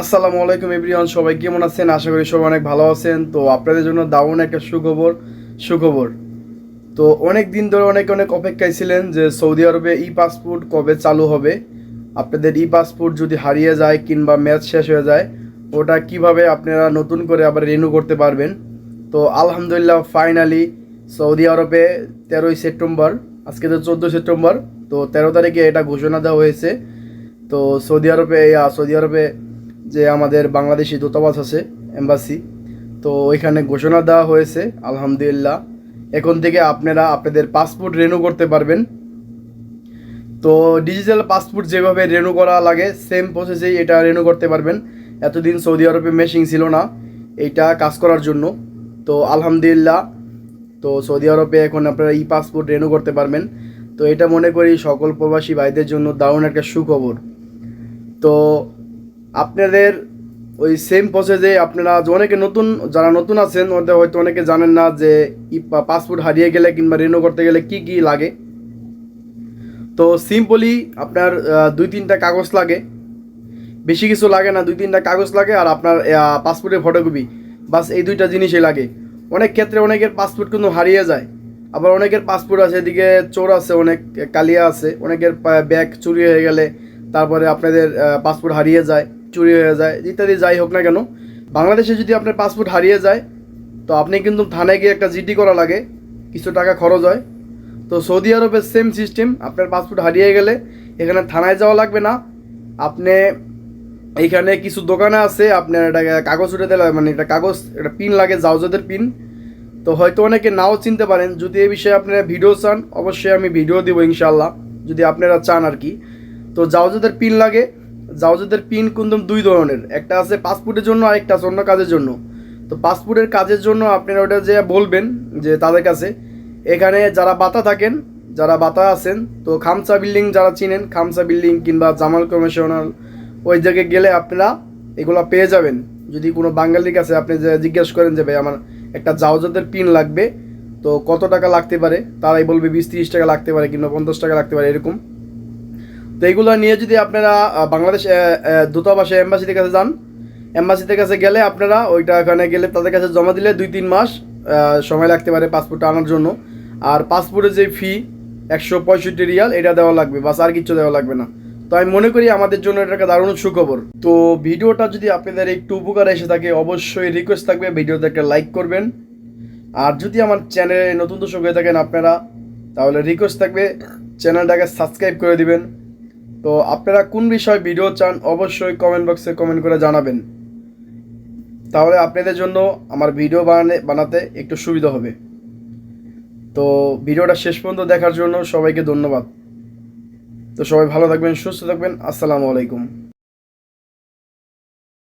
আসসালামু আলাইকুম এভরিওয়ান, সবাই কেমন আছেন? আশা করি সবাই অনেক ভালো আছেন। তো আপনাদের জন্য দারুণ একটা সুখবর সুখবর। তো অনেক দিন ধরে অনেক অনেক অপেক্ষায় ছিলেন যে সৌদি আরবে ই পাসপোর্ট কবে চালু হবে। আপনাদের ই পাসপোর্ট যদি হারিয়ে যায় কিংবা ম্যাচ শেষ হয়ে যায়, ওটা কীভাবে আপনারা নতুন করে আবার রিনিউ করতে পারবেন? তো আলহামদুলিল্লাহ ফাইনালি সৌদি আরবে তেরোই সেপ্টেম্বর, আজকে তো চোদ্দ সেপ্টেম্বর, তো তেরো তারিখে এটা ঘোষণা দেওয়া হয়েছে। তো সৌদি আরবে সৌদি আরবে যে আমাদের বাংলাদেশি দূতাবাস আছে, এম্বাসি, তো ওইখানে ঘোষণা দেওয়া হয়েছে, আলহামদুলিল্লাহ। এখন থেকে আপনারা আপনাদের পাসপোর্ট রেনু করতে পারবেন। তো ডিজিটাল পাসপোর্ট যেভাবে রেনু করা লাগে সেম প্রসেসেই এটা রেনু করতে পারবেন। এতদিন সৌদি আরবে মেশিন ছিল না, এইটা কাজ করার জন্য। তো আলহামদুলিল্লাহ, তো সৌদি আরবে এখন আপনারা ই পাসপোর্ট রেনু করতে পারবেন। তো এটা মনে করি সকল প্রবাসী ভাইদের জন্য দারুণ একটা সুখবর। তো আপনাদের ওই সেম প্রসেসে আপনারা অনেকে নতুন, যারা নতুন আছেন, ওদের হয়তো অনেকে জানেন না যে পাসপোর্ট হারিয়ে গেলে কিংবা রেনু করতে গেলে কি কি লাগে। তো সিম্পলি আপনার দুই তিনটা কাগজ লাগে। বেশি কিছু লাগে না, দুই তিনটা কাগজ লাগে আর আপনার পাসপোর্টের ফটোকপি বাস এই দুইটা জিনিসই লাগে। অনেক ক্ষেত্রে অনেকের পাসপোর্ট কিন্তু হারিয়ে যায়। আবার অনেকের পাসপোর্ট আছে, এদিকে চোর আছে, অনেক কালিয়া আছে। অনেকের ব্যাগ চুরি হয়ে গেলে তারপরে আপনাদের পাসপোর্ট হারিয়ে যায়। চুরি হয়ে যায়, ইত্যাদি যাই হোক না কেন, বাংলাদেশে যদি আপনার পাসপোর্ট হারিয়ে যায়, তো আপনি কিন্তু থানায় গিয়ে একটা জিডি করা লাগে, কিছু টাকা খরচ হয়। তো সৌদি আরবের সেম সিস্টেম আপনার পাসপোর্ট হারিয়ে গেলে এখানে থানায় যাওয়া লাগবে না। আপনি এইখানে কিছু দোকানে আছে, আপনার এটা কাগজ উঠে দিলে মানে এটা কাগজ একটা পিন লাগে জাউজাদের পিন তো হয়তো অনেকে নাও চিনতে পারেন, যদি এই বিষয়ে আপনারা ভিডিও চান, অবশ্যই আমি ভিডিও দিব ইনশাল্লাহ যদি আপনারা চান আর কি। তো জাউজাদের পিন লাগে জাউজাদের পিন কিন্তু দুই ধরনের। একটা আছে পাসপোর্টের জন্য আর একটা আছে অন্য কাজের জন্য। তো পাসপোর্টের কাজের জন্য আপনারা ওটা যে বলবেন, যে তাদের কাছে, এখানে যারা বাতা থাকেন, যারা বাতা আছেন, তো খামসা বিল্ডিং যারা চিনেন খামসা বিল্ডিং কিংবা জামাল কমিশনাল, ওই জায়গায় গেলে আপনারা এগুলো পেয়ে যাবেন। যদি কোনো বাঙালির কাছে আপনি জিজ্ঞেস করেন যে, ভাই, আমার একটা জাউজাদের পিন লাগবে, তো কত টাকা লাগতে পারে? তারাই বলবে, বিশ তিরিশ টাকা লাগতে পারে কিংবা পঞ্চাশ টাকা লাগতে পারে, এরকম। তো এইগুলো নিয়ে যদি আপনারা বাংলাদেশ দূতাবাসে এম্বাসিদের কাছে যান, এম্বাসিদের কাছে গেলে আপনারা ওইটা ওখানে গেলে তাদের কাছে জমা দিলে দুই তিন মাস সময় লাগতে পারে পাসপোর্টটা আনার জন্য। আর পাসপোর্টের যে ফি একশো পঁয়ষট্টি রিয়াল, এটা দেওয়া লাগবে, বাস আর কিছু দেওয়া লাগবে না। তো আমি মনে করি আমাদের জন্য এটা একটা দারুণ সুখবর। তো ভিডিওটা যদি আপনাদের একটু উপকার এসে থাকে, অবশ্যই রিকোয়েস্ট থাকবে, ভিডিওতে একটা লাইক করবেন। আর যদি আমার চ্যানেলে নতুন দর্শক হয়ে থাকেন আপনারা, তাহলে রিকোয়েস্ট থাকবে চ্যানেলটাকে সাবস্ক্রাইব করে দিবেন। তো আপনারা কোন বিষয়ে ভিডিও চান অবশ্যই কমেন্ট বক্সে কমেন্ট করে জানাবেন। তাহলে আপনাদের জন্য আমার ভিডিও বানানে বানাতে একটু সুবিধা হবে। তো ভিডিওটা শেষ পর্যন্ত দেখার জন্য সবাইকে ধন্যবাদ। তো সবাই ভালো থাকবেন, সুস্থ থাকবেন। আসসালামু আলাইকুম।